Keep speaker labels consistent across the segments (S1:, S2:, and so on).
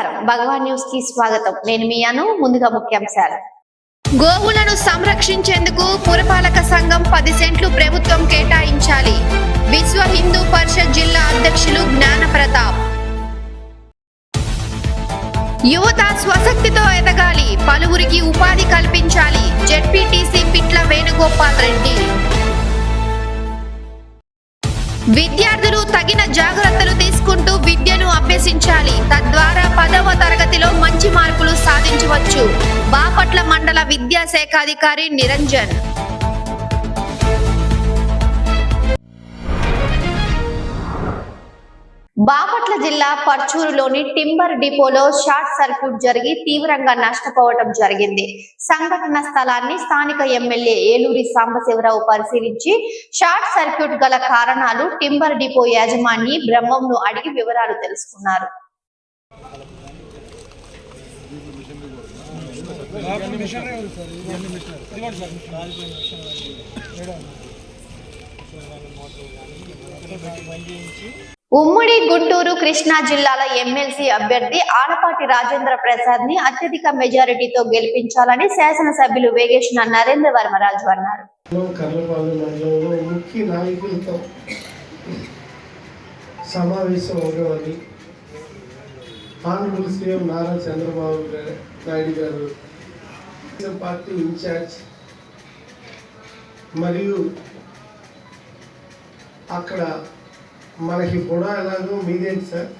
S1: నమస్కారం. భగవాన్ న్యూస్కి స్వాగతం. నేను మీ అను ముందుగా ముఖ్యాంశాలు. గోవులను సంరక్షించేందుకు పురపాలక సంఘం పది సెంట్లు ప్రభుత్వం కేటాయించాలి. విశ్వ హిందూ పరిషత్ జిల్లా అధ్యక్షులు జ్ఞాన ప్రతాప్. యువత స్వశక్తితో ఎదగాలి. పలువురికి ఉపాధి కల్పించాలి. జెడ్పీటీసీ పిట్ల వేణుగోపాల్ రెడ్డి. విద్యార్థులు తగిన జాగ్రత్తలు తీసుకుంటూ విద్యను అభ్యసించాలి. తద్వారా పదవ తరగతిలో మంచి మార్కులు సాధించవచ్చు. బాపట్ల మండల విద్యాశాఖాధికారి నిరంజన్ బాపట్ల జిల్లా పర్చూరులోని టింబర్ డిపోలో షార్ట్ సర్క్యూట్ జరిగి తీవ్రంగా నష్టపోవడం జరిగింది. సంఘటన స్థలాన్ని స్థానిక ఎమ్మెల్యే ఏలూరి సాంబశివరావు పరిశీలించి షార్ట్ సర్క్యూట్ గల కారణాలు టింబర్ డిపో యాజమాని బ్రహ్మంను అడిగి వివరాలు తెలుసుకున్నారు. ఉమ్మడి గుంటూరు కృష్ణా జిల్లాల ఎమ్మెల్సీ అభ్యర్థి ఆలపాటి రాజేంద్ర ప్రసాద్ని అత్యధిక మెజారిటీతో గెలిపించాలని శాసనసభ్యులు వేగేశ్న నరేంద్ర వర్మరాజు అన్నారు.
S2: సమావేశం honourable CM Nara Chandrababu Naidu garu party incharge మరియు అక్కడ మనకి కూడా ఎలాగో మీదేంటి సార్?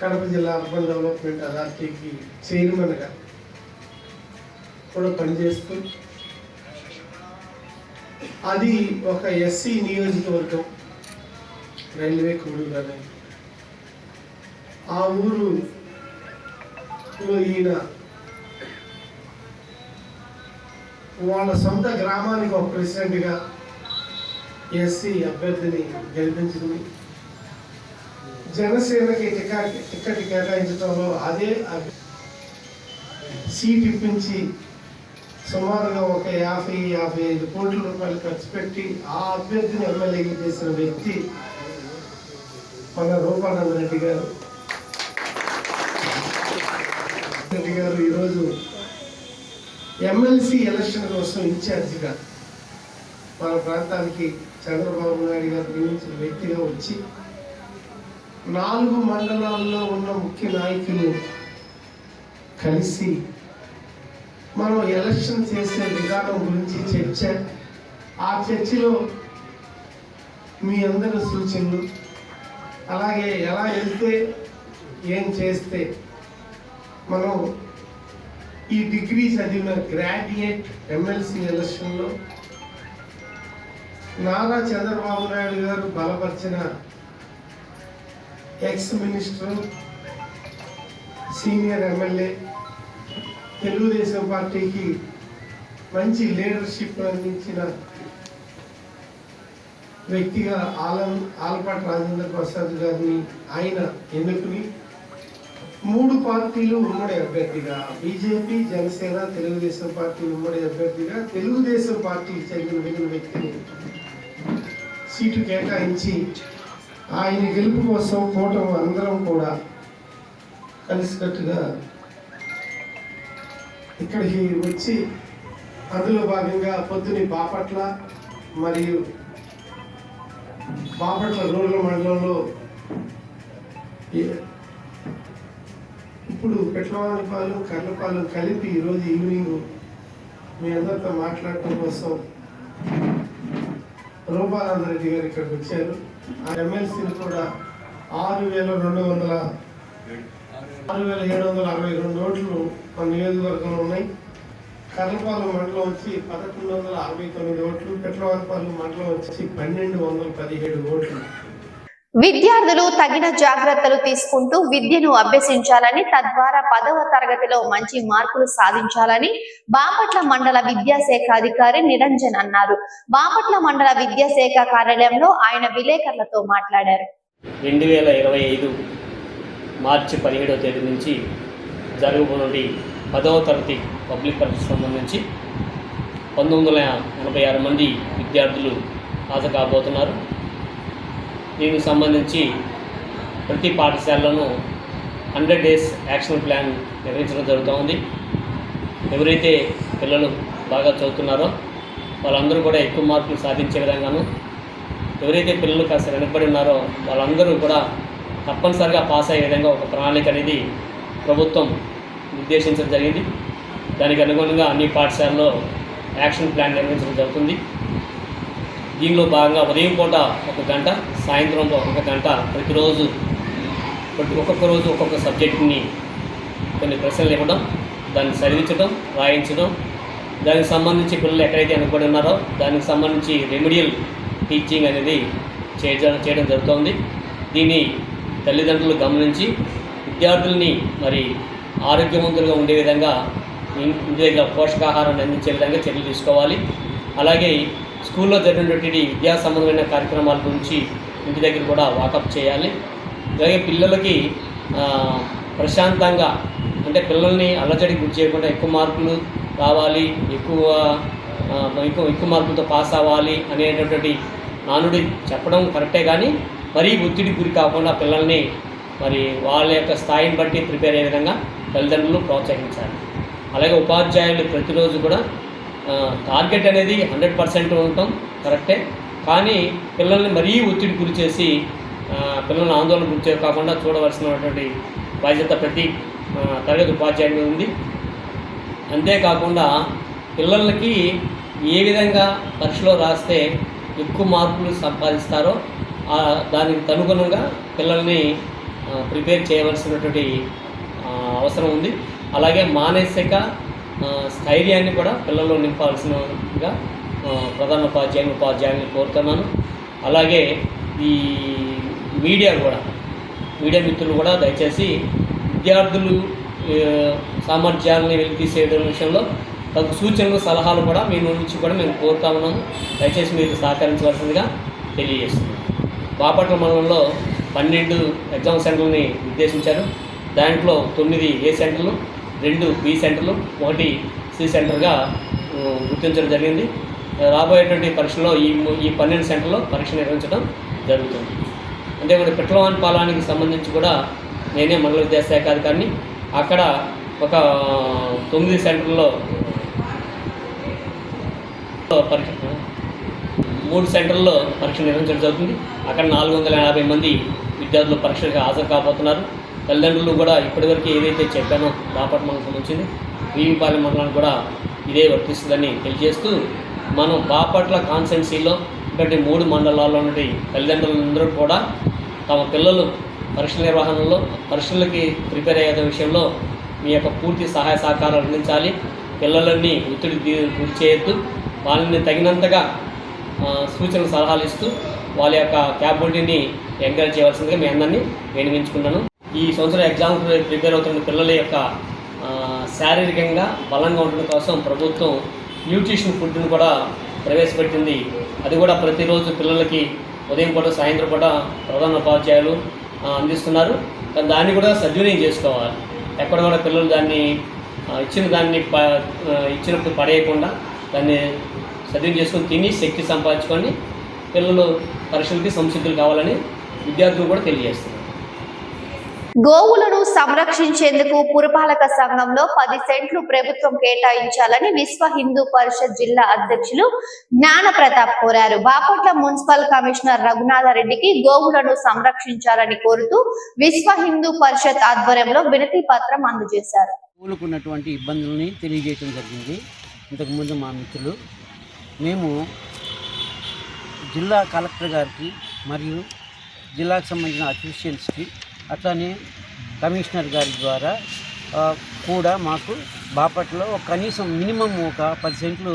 S2: కడప జిల్లా అర్బన్ డెవలప్మెంట్ అథారిటీకి చైర్మన్గా కూడా పనిచేస్తూ అది ఒక ఎస్సీ నియోజకవర్గం రైల్వే కూడుగానే. ఆ ఊరు ఈయన వాళ్ళ సొంత గ్రామానికి ఒక ప్రెసిడెంట్గా ఎస్సీ అభ్యర్థిని గెలిపించుకుని జనసేనకి టికెట్ టికెట్ కేటాయించడంలో అదే సీట్ ఇప్పించి సుమారుగా ఒక యాభై యాభై ఐదు కోట్ల రూపాయలు ఖర్చు పెట్టి ఆ అభ్యర్థిని ఎమ్మెల్యేకి చేసిన వ్యక్తి మన రూపానంద రెడ్డి గారు. రెడ్డి గారు ఈరోజు ఎమ్మెల్సీ ఎలక్షన్ కోసం ఇన్ఛార్జిగా మన ప్రాంతానికి చంద్రబాబు నాయుడు గారు నియమించిన వ్యక్తిగా వచ్చి నాలుగు మండలాల్లో ఉన్న ముఖ్య నాయకులు కలిసి మనం ఎలక్షన్ చేసే విధానం గురించి చర్చ ఆ చర్చలో మీ అందరి సూచనలు అలాగే ఎలా వెళ్తే ఏం చేస్తే మనం ఈ డిగ్రీ చదివిన గ్రాడ్యుయేట్ ఎమ్మెల్సీ ఎలక్షన్లో నారా చంద్రబాబు నాయుడు గారు బలపరిచిన ex minister senior MLA Telugu Desam పార్టీకి మంచి లీడర్షిప్ అందించిన వ్యక్తిగా ఆలం ఆలపాటి రాజేంద్ర ప్రసాద్ గారిని ఆయన ఎన్నుకుని మూడు పార్టీలు ఉమ్మడి అభ్యర్థిగా బీజేపీ జనసేన తెలుగుదేశం పార్టీ ఉమ్మడి అభ్యర్థిగా తెలుగుదేశం పార్టీకి చెందిన వ్యక్తిని సీటు కేటాయించి ఆయన గెలుపు కోసం కూటమి అందరం కూడా కలిసికట్టుగా ఇక్కడికి వచ్చి అందులో భాగంగా పొద్దుని బాపట్ల మరియు బాపట్ల రూరల్ మండలంలో ఈ- ఇప్పుడు పెట్లవానిపాలెం కర్లపాలెం కలిపి ఈరోజు ఈవినింగ్ మీ అందరితో మాట్లాడటం కోసం రూపానంద రెడ్డి గారు ఇక్కడికి వచ్చారు. ఆ ఎమ్మెల్సీలు కూడా ఆరు వేల రెండు వందల ఆరు వేల ఏడు వందల అరవై రెండు ఓట్లు మన నియోజకవర్గంలో ఉన్నాయి. కర్లపాలెం మండలం వచ్చి పదకొండు వందల అరవై తొమ్మిది ఓట్లు పెట్లవానిపాలెం మండలం వచ్చి పన్నెండు వందల పదిహేడు ఓట్లు.
S1: విద్యార్థులు తగిన జాగ్రత్తలు తీసుకుంటూ విద్యను అభ్యసించాలని తద్వారా పదవ తరగతిలో మంచి మార్కులు సాధించాలని బాపట్ల మండల విద్యాశాఖ అధికారి నిరంజన్ అన్నారు. బాపట్ల మండల విద్యాశాఖ కార్యాలయంలో ఆయన విలేకరులతో మాట్లాడారు.
S3: రెండు వేల ఇరవై ఐదు మార్చి పదిహేడవ తేదీ నుంచి జరగబోనుండి పదవ తరగతి పబ్లిక్ పరీక్ష సంబంధించి. పంతొమ్మిది వందల ఎనభై ఆరు మంది విద్యార్థులు హాజరు కాబోతున్నారు దీనికి సంబంధించి ప్రతి పాఠశాలలోనూ హండ్రెడ్ డేస్ యాక్షన్ ప్లాన్ నిర్వహించడం జరుగుతూ ఉంది ఎవరైతే పిల్లలు బాగా చదువుతున్నారో వాళ్ళందరూ కూడా ఎక్కువ మార్కులు సాధించే విధంగాను ఎవరైతే పిల్లలు కాస్త వెనకబడి ఉన్నారో వాళ్ళందరూ కూడా తప్పనిసరిగా పాస్ అయ్యే విధంగా ఒక ప్రణాళిక అనేది ప్రభుత్వం నిర్దేశించడం జరిగింది. దానికి అనుగుణంగా అన్ని పాఠశాలలో యాక్షన్ ప్లాన్ నిర్వహించడం జరుగుతుంది. దీనిలో భాగంగా ఉదయం పూట ఒక గంట సాయంత్రం ఒక గంట ప్రతిరోజు ప్రతి ఒక్కొక్క రోజు ఒక్కొక్క సబ్జెక్టుని కొన్ని ప్రశ్నలు ఇవ్వడం దాన్ని చదివించడం రాయించడం. దానికి సంబంధించి పిల్లలు ఎక్కడైతే వెనకబడి ఉన్నారో దానికి సంబంధించి రెమెడియల్ టీచింగ్ అనేది చేయడం చేయడం జరుగుతోంది. దీన్ని తల్లిదండ్రులు గమనించి విద్యార్థుల్ని మరి ఆరోగ్యవంతులుగా ఉండే విధంగా ఇంటి దగ్గర పోషకాహారాన్ని అందించే విధంగా చర్యలు తీసుకోవాలి. అలాగే స్కూల్లో జరిగినటువంటి విద్యా సంబంధమైన కార్యక్రమాల గురించి ఇంటి దగ్గర కూడా వాకప్ చేయాలి. అలాగే పిల్లలకి ప్రశాంతంగా అంటే పిల్లల్ని అల్లజడి గురి చేయకుండా ఎక్కువ మార్కులు రావాలి ఎక్కువ ఎక్కువ ఎక్కువ మార్కులతో పాస్ అవ్వాలి అనేటటువంటి నానుడి చెప్పడం కరెక్టే కానీ మరీ ఒత్తిడి గురి కాకుండా పిల్లల్ని మరి వాళ్ళ యొక్క స్థాయిని బట్టి ప్రిపేర్ అయ్యే విధంగా తల్లిదండ్రులు ప్రోత్సహించాలి. అలాగే ఉపాధ్యాయులు ప్రతిరోజు కూడా టార్గెట్ అనేది హండ్రెడ్ పర్సెంట్ ఉండటం కరెక్టే కానీ పిల్లల్ని మరీ ఒత్తిడి గురి చేసి పిల్లల్ని ఆందోళన గురి కాకుండా చూడవలసినటువంటి బాధ్యత ప్రతి తరగతి ఉపాధ్యాయుడి మీద ఉంది. అంతేకాకుండా పిల్లలకి ఏ విధంగా పరీక్షలో రాస్తే ఎక్కువ మార్కులు సంపాదిస్తారో దానికి అనుగుణంగా పిల్లల్ని ప్రిపేర్ చేయవలసినటువంటి అవసరం ఉంది. అలాగే మానసిక స్థైర్యాన్ని కూడా పిల్లల్లో నింపాల్సినగా ప్రధాన ఉపాధ్యాయుని ఉపాధ్యాయుని కోరుతున్నాను. అలాగే ఈ మీడియా కూడా మీడియా మిత్రులు కూడా దయచేసి విద్యార్థులు సామర్థ్యాలని సామర్థ్యాలని చేయడం విషయంలో తగు సూచనలు సలహాలు కూడా మీ నుంచి కూడా మేము కోరుతా ఉన్నాము. దయచేసి మీరు సహకరించవలసిందిగా తెలియజేస్తున్నాం బాపట్ల మండలంలో పన్నెండు ఎగ్జామ్ సెంటర్లని నిర్దేశించారు. దాంట్లో తొమ్మిది ఏ సెంటర్లు రెండు బి సెంటర్లు ఒకటి సి సెంటర్గా గుర్తించడం జరిగింది. రాబోయేటువంటి పరీక్షలో ఈ ఈ పన్నెండు సెంటర్లో పరీక్ష నిర్వహించడం జరుగుతుంది. అంతేకాదు పెట్రోల్ పాలానికి సంబంధించి కూడా నేనే మండల విద్యాశాఖ అధికారిని. అక్కడ ఒక తొమ్మిది సెంటర్లో పరీక్ష మూడు సెంటర్లో పరీక్ష నిర్వహించడం జరుగుతుంది. అక్కడ నాలుగు వందల యాభై మంది విద్యార్థులు పరీక్షలకు హాజరు కాబోతున్నారు. తల్లిదండ్రులు కూడా ఇప్పటివరకు ఏదైతే చెప్పానో బాపట్ల మండలం సంబంధించింది వీవిపాలెం మండలానికి కూడా ఇదే వర్తిస్తుందని తెలియజేస్తూ మనం బాపట్ల కాన్స్టెన్సీలో ఇటువంటి మూడు మండలాల్లో నుండి తల్లిదండ్రులందరూ కూడా తమ పిల్లలు పరీక్షల నిర్వహణలో పరీక్షలకి ప్రిపేర్ అయ్యే విషయంలో మీ యొక్క పూర్తి సహాయ సహకారాలు అందించాలి. పిల్లలని ఒత్తిడి గురి చేయొద్దు. వాళ్ళని తగినంతగా సూచన సలహాలు ఇస్తూ వాళ్ళ యొక్క క్యాపబిలిటీని ఎంకరేజ్ చేయవలసిందిగా మీ అందరినీ వినిపించుకున్నాను ఈ సంవత్సరం ఎగ్జామ్స్ ప్రిపేర్ అవుతున్న పిల్లల యొక్క శారీరకంగా బలంగా ఉండడం కోసం ప్రభుత్వం న్యూట్రిషన్ ఫుడ్ను కూడా ప్రవేశపెట్టింది. అది కూడా ప్రతిరోజు పిల్లలకి ఉదయం పూట సాయంత్రం పూట ప్రధాన ఉపాధ్యాయులు అందిస్తున్నారు. కానీ దాన్ని కూడా సద్వినియోగం చేసుకోవాలి. ఎక్కడ కూడా పిల్లలు దాన్ని ఇచ్చిన దాన్ని ప ఇచ్చినప్పుడు పడేయకుండా దాన్ని సద్వినియోగం చేసుకొని తిని శక్తి సంపాదించుకొని పిల్లలు పరీక్షలకి సంసిద్ధులు కావాలని విద్యార్థులు కూడా తెలియజేస్తున్నారు.
S1: గోవులను సంరక్షించేందుకు పురపాలక సంఘంలో పది సెంట్లు ప్రభుత్వం కేటాయించాలని విశ్వ హిందూ పరిషత్ జిల్లా అధ్యక్షులు జ్ఞాన ప్రతాప్ కోరారు. బాపట్ల మున్సిపల్ కమిషనర్ రఘునాథరెడ్డికి గోవులను సంరక్షించాలని కోరుతూ విశ్వ హిందూ పరిషత్ ఆధ్వర్యంలో వినతి పత్రం అందజేశారు.
S4: కూలుకున్నటువంటి ఇబ్బందుల్ని తెలియజేయడం జరిగింది. ఇంతకుముందు మా మిత్రులు మేము జిల్లా కలెక్టర్ గారికి మరియు జిల్లాకు సంబంధించిన అఫీషియల్స్కి అట్లానే కమిషనర్ గారి ద్వారా కూడా మాకు బాపట్లో కనీసం మినిమం ఒక పది సెంట్లు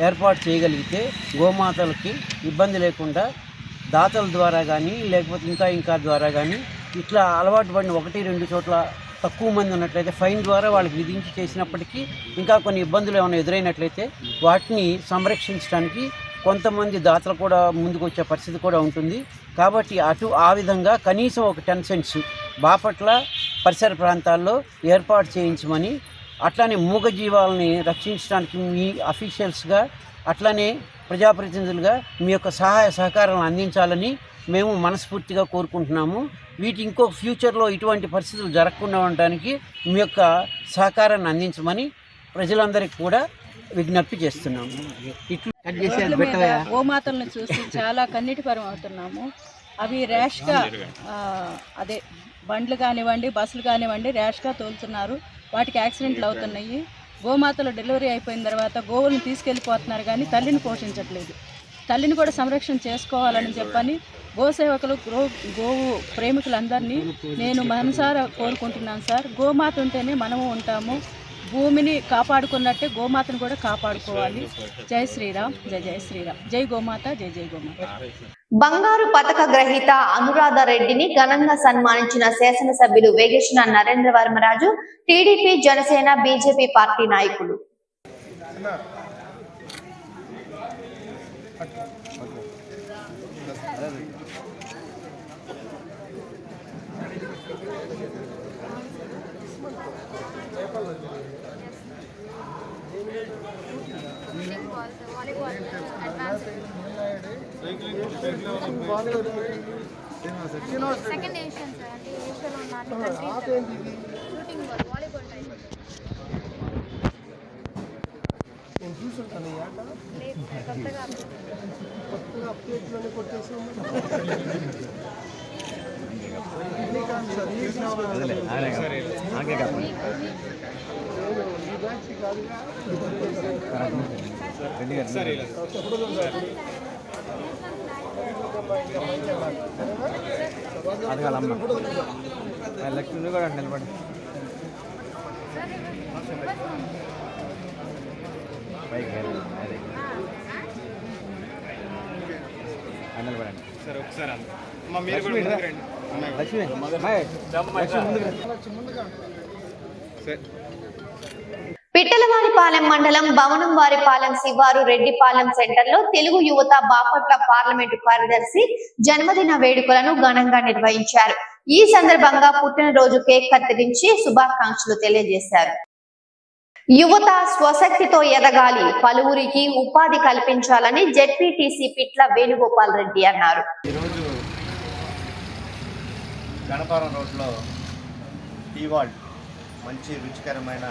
S4: ఏర్పాటు చేయగలిగితే గోమాతలకి ఇబ్బంది లేకుండా దాతల ద్వారా కానీ లేకపోతే ఇంకా ఇంకా ద్వారా కానీ ఇట్లా అలవాటు పడిన ఒకటి రెండు చోట్ల తక్కువ మంది ఉన్నట్లయితే ఫైన్ ద్వారా వాళ్ళకి విధించి చేసినప్పటికీ ఇంకా కొన్ని ఇబ్బందులు ఏమైనా ఎదురైనట్లయితే వాటిని సంరక్షించడానికి కొంతమంది దాతలు కూడా ముందుకు వచ్చే పరిస్థితి కూడా ఉంటుంది. కాబట్టి అటు ఆ విధంగా కనీసం ఒక టెన్ సెంట్స్ బాపట్ల పరిసర ప్రాంతాల్లో ఏర్పాటు చేయించమని అట్లానే మూగజీవాలని రక్షించడానికి మీ అఫీషియల్స్గా అట్లానే ప్రజాప్రతినిధులుగా మీ యొక్క సహాయ సహకారాలను అందించాలని మేము మనస్ఫూర్తిగా కోరుకుంటున్నాము. వీటి ఇంకో ఫ్యూచర్లో ఇటువంటి పరిస్థితులు జరగకుండా ఉండడానికి మీ యొక్క సహకారాన్ని అందించమని ప్రజలందరికీ కూడా విజ్ఞప్తి చేస్తున్నాము. ఇట్లు కట్
S5: గోమాతలను చూసి చాలా కన్నీటిపరం అవుతున్నాము అవి ర్యాష్గా అదే బండ్లు కానివ్వండి బస్సులు కానివ్వండి ర్యాష్గా తోలుతున్నారు. వాటికి యాక్సిడెంట్లు అవుతున్నాయి. గోమాతలు డెలివరీ అయిపోయిన తర్వాత గోవులను తీసుకెళ్ళిపోతున్నారు కానీ తల్లిని పోషించట్లేదు. తల్లిని కూడా సంరక్షణ చేసుకోవాలని చెప్పని గోసేవకులు గో గోవు ప్రేమికులందరినీ నేను మనసారా కోరుకుంటున్నాను సార్. గోమాత ఉంటేనే మనము ఉంటాము. భూమిని కాపాడుకున్నట్టే గోమాతను కూడా కాపాడుకోవాలి. జై శ్రీరామ్ జై జై శ్రీరామ్. జై గోమాత జై జై గోమాత.
S1: బంగారు పథక గ్రహీత అనురాధ రెడ్డిని ఘనంగా సన్మానించిన శాసనసభ్యులు Vegesna Narendra Varmaraju TDP Janasena BJP party నాయకులు.
S6: సెకండ్ ఏషియన్ సార్ అంటే ఏషియాలో ఉన్న అన్ని countries shooting ball volleyball type
S2: నేను చూసుంటాను ఈ ఆట
S6: లేదు సార్ కొత్తగా
S2: కొత్తగా అప్డేట్లోనే కొట్టేసి ఉంది. బ్యాచ్ కాదుగా
S7: లక్ష్మి కూడా నిలబడి. పైకి వెళ్ళి అది. నిలబడండి. సరే ఒకసారి లక్ష్మి లక్ష్మి అమ్మాయి, లక్ష్మి ముందుకు రా.
S1: పిట్టలవారిపాలెం మండలం భవనం వారిపాలెం శివారు రెడ్డిపాలెం సెంటర్లో తెలుగు యువత బాపట్ల పార్లమెంటు కార్యదర్శి జన్మదిన వేడుకలను ఘనంగా నిర్వహించారు. ఈ సందర్భంగా పుట్టినరోజు కేక్ కత్తిరించి శుభాకాంక్షలు తెలియజేశారు. యువత స్వశక్తితో ఎదగాలి పలువురికి ఉపాధి కల్పించాలని జెడ్పీటీసీ పిట్ల వేణుగోపాల్ రెడ్డి అన్నారు.
S7: గణపారం రోడ్లో టీ మంచి రుచికరమైన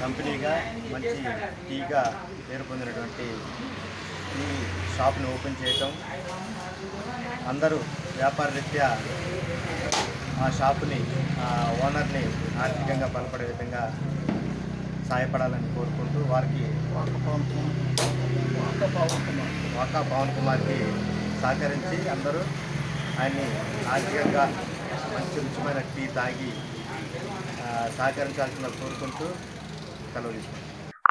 S7: కంపెనీగా మంచి టీగా పేరు పొందినటువంటి ఈ షాప్ను ఓపెన్ చేయటం. అందరూ వ్యాపార రీత్యా ఆ షాపుని ఆ ఓనర్ని ఆర్థికంగా బలపడే విధంగా సహాయపడాలని కోరుకుంటూ వారికి వాకా పవన్ కుమార్కి సహకరించి అందరూ ఆయన్ని ఆర్థికంగా మంచి రుచిమైన టీ తాగి సహకరించాల్సిన కోరుకుంటూ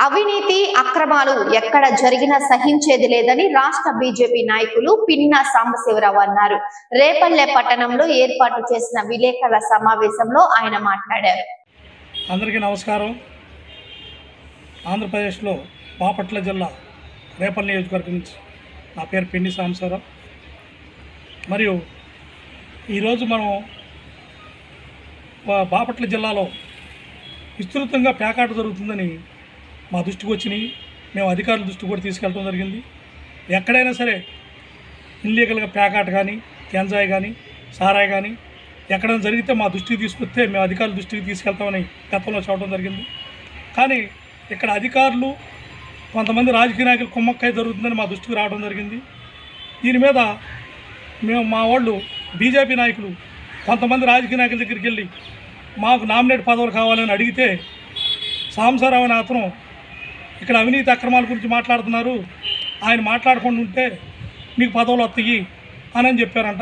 S1: అవినీతి అక్రమాలు ఎక్కడ జరిగినా సహించేది లేదని రాష్ట్ర బీజేపీ నాయకులు పిన్నా సాంబశివరావు అన్నారు. రేపల్లె పట్టణంలో ఏర్పాటు చేసిన విలేకరుల సమావేశంలో ఆయన మాట్లాడారు.
S8: అందరికీ నమస్కారం. ఆంధ్రప్రదేశ్లో బాపట్ల జిల్లా రేపల్లి నియోజకవర్గం నుంచి నా పేరు పిండి సాంబశివరావు. మరియు ఈరోజు మనం బాపట్ల జిల్లాలో విస్తృతంగా పేకాట జరుగుతుందని మా దృష్టికి వచ్చినాయి. మేము అధికారుల దృష్టికి కూడా తీసుకెళ్ళడం జరిగింది. ఎక్కడైనా సరే ఇల్లీగల్గా పేకాట కానీ గంజాయి కానీ సారాయి కానీ ఎక్కడైనా జరిగితే మా దృష్టికి తీసుకొస్తే మేము అధికారుల దృష్టికి తీసుకెళ్తామని గతంలో చెప్పడం జరిగింది. కానీ ఇక్కడ అధికారులు కొంతమంది రాజకీయ నాయకులు కుమ్మక్కై జరుగుతుందని మా దృష్టికి రావడం జరిగింది. దీని మీద మేము మా వాళ్ళు బీజేపీ నాయకులు కొంతమంది రాజకీయ నాయకుల దగ్గరికి వెళ్ళి మాకు నామినేట్ పదవులు కావాలని అడిగితే సాంబశివరావు అనే అతను ఇక్కడ అవినీతి అక్రమాల గురించి మాట్లాడుతున్నారు. ఆయన మాట్లాడకుండా ఉంటే మీకు పదవులు వస్తాయి అని అని చెప్పారంట.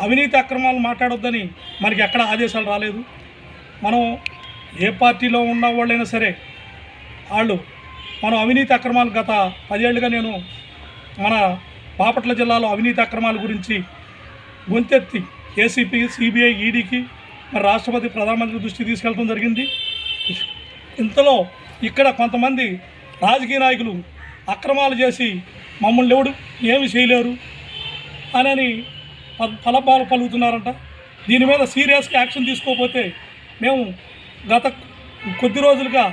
S8: అవినీతి అక్రమాలు మాట్లాడొద్దని మనకి ఎక్కడ ఆదేశాలు రాలేదు. మనం ఏ పార్టీలో ఉన్న వాళ్ళైనా సరే వాళ్ళు మనం అవినీతి అక్రమాలు గత పదేళ్ళుగా నేను మన బాపట్ల జిల్లాలో అవినీతి అక్రమాల గురించి గొంతెత్తి ఏసీపీ సిబిఐ ఈడీకి మరి రాష్ట్రపతి ప్రధానమంత్రి దృష్టి తీసుకెళ్ళడం జరిగింది. ఇంతలో ఇక్కడ కొంతమంది రాజకీయ నాయకులు అక్రమాలు చేసి మమ్మల్ని ఎవడు ఏమి చేయలేరు అని ప- ఫలపాలు పలుకుతున్నారంట. దీని మీద సీరియస్గా యాక్షన్ తీసుకోకపోతే మేము గత కొద్ది రోజులుగా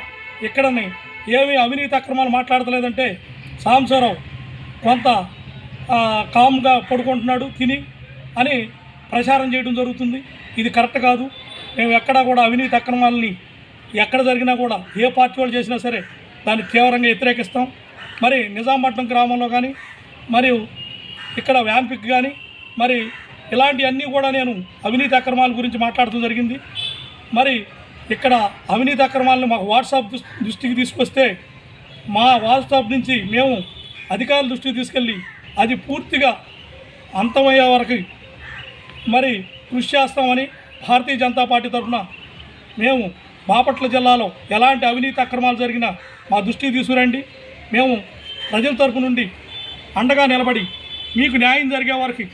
S8: ఇక్కడని ఏమి అవినీతి అక్రమాలు మాట్లాడతలేదంటే సాంబశివరావు కొంత కామ్గా పడుకుంటున్నాడు తిని అని ప్రచారం చేయడం జరుగుతుంది. ఇది కరెక్ట్ కాదు. మేము ఎక్కడా కూడా అవినీతి అక్రమాలని ఎక్కడ జరిగినా కూడా ఏ పార్టీ వాళ్ళు చేసినా సరే దాన్ని తీవ్రంగా వ్యతిరేకిస్తాం. మరి నిజాంపట్నం గ్రామంలో కానీ మరియు ఇక్కడ వ్యాంపిక్ కానీ మరి ఇలాంటివన్నీ కూడా నేను అవినీతి అక్రమాల గురించి మాట్లాడటం జరిగింది. మరి ఇక్కడ అవినీతి అక్రమాలను మాకు వాట్సాప్ దృష్టికి తీసుకొస్తే మా వాట్సాప్ నుంచి మేము అధికారుల దృష్టికి తీసుకెళ్ళి అది పూర్తిగా అంతమయ్యే వరకు మరి కృషి చేస్తామని భారతీయ జనతా పార్టీ తరఫున మేము బాపట్ల జిల్లాలో ఎలాంటి అవినీతి అక్రమాలు జరిగినా మా దృష్టికి తీసుకురండి. మేము ప్రజల తరపు నుండి అండగా నిలబడి మీకు న్యాయం జరిగే వరకు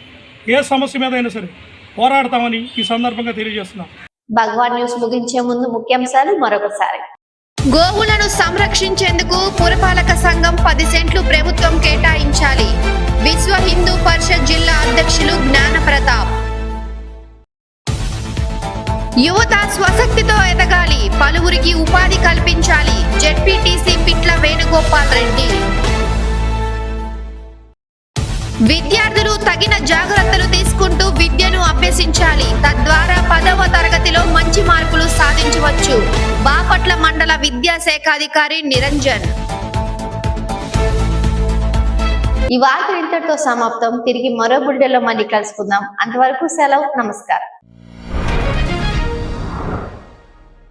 S8: ఏ సమస్య మీద అయినా సరే పోరాడతామని ఈ సందర్భంగా తెలియజేస్తున్నాం.
S1: భగవాన్ న్యూస్ ముగించే ముందు ముఖ్యాంశాలు మరొకసారి. గోవులను సంరక్షించేందుకు పురపాలక సంఘం పది సెంట్లు ప్రభుత్వం కేటాయించాలి. విశ్వ హిందూ పరిషత్ జిల్లా అధ్యక్షులు జ్ఞాన ప్రతాప్ యువత స్వశక్తితో ఎదగాలి. పలువురికి ఉపాధి కల్పించాలి. జెడ్పీటీసీ పిట్ల వేణుగోపాల్ రెడ్డి. విద్యార్థులు తగిన జాగ్రత్తలు తీసుకుంటూ విద్యను అభ్యసించాలి. తద్వారా పదవ తరగతిలో మంచి మార్కులు సాధించవచ్చు. బాపట్ల మండల విద్యాశాఖాధికారి నిరంజన్. ఈ వార్త ఇంతటితో సమాప్తం. తిరిగి మరో బుల్డెలో మళ్ళీ కలుసుకుందాం. అంతవరకు సెలవు. నమస్కారం.